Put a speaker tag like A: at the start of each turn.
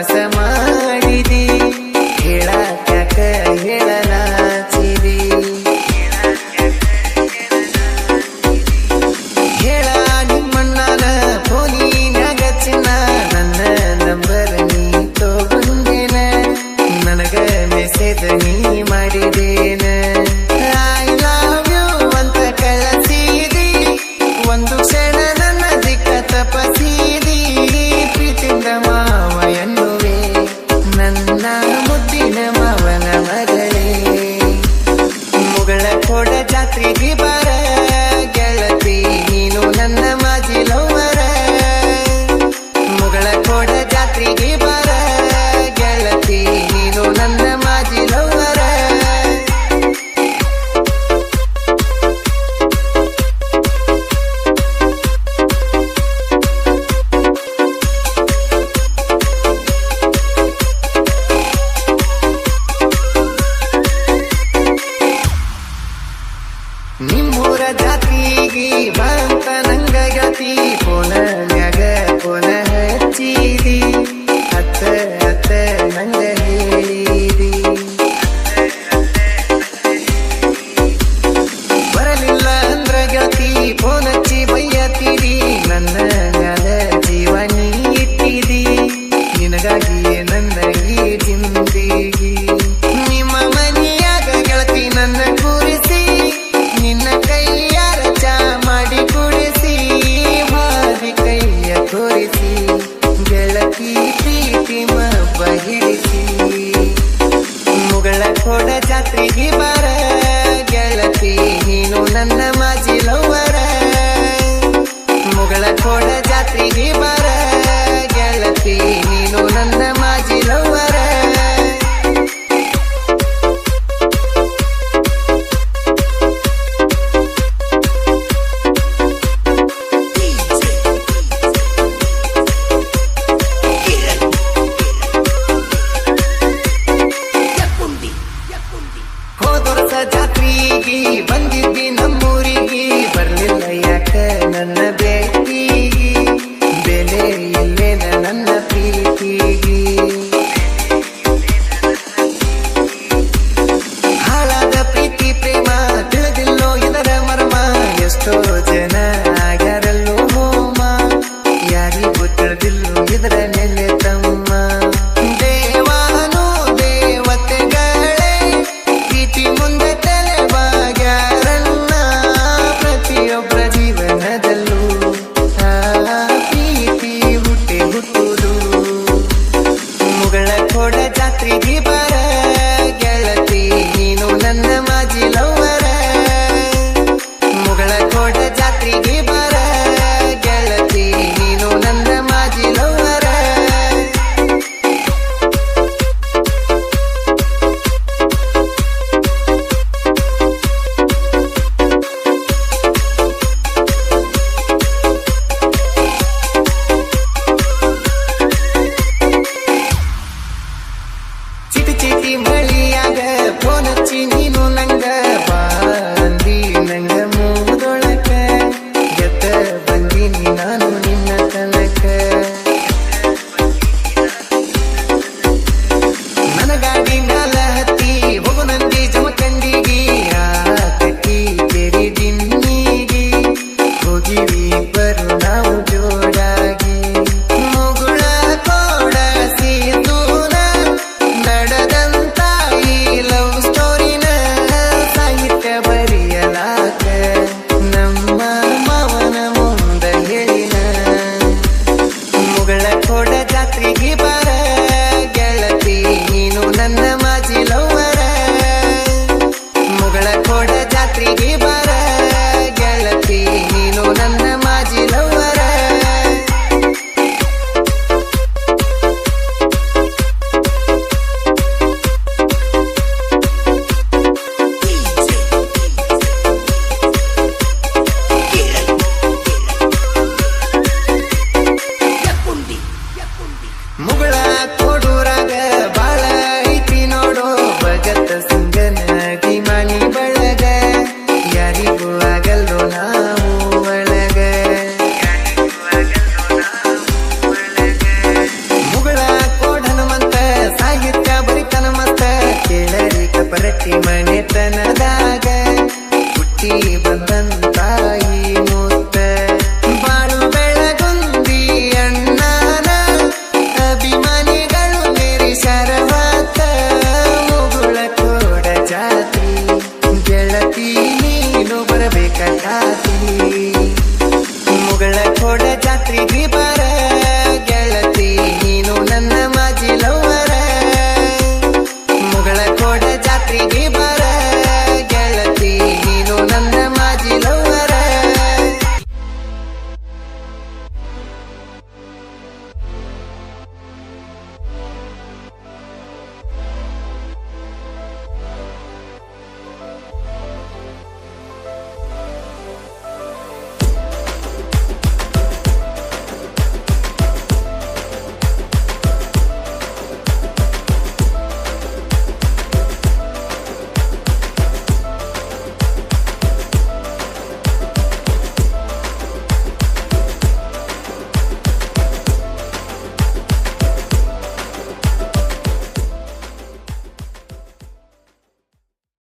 A: ಮನಸ ಮಾಡಿದಿ? ಹೇಳಕ್ಯಾಕ ಹೇಳಲಾಚಿದಿ ಹೇಳ ನಿಮ್ಮಣ್ಣನ ಫೋನಿನಾಗ ಚಿನ್ನ, ನನ್ನ ನಂಬರ್ ನೀ ತೋ ತಗೊಂಡಿನ? ನನಗ ಮೆಸೇಜ್ ನೀ ಮಾಡಿದೆ. now. ಜಾತಿಗಿ ಭಕ್ತ ನಂಗ ಜಾತಿ ಪೋಣ ಮ್ಯಾಗ to la tripa Every day.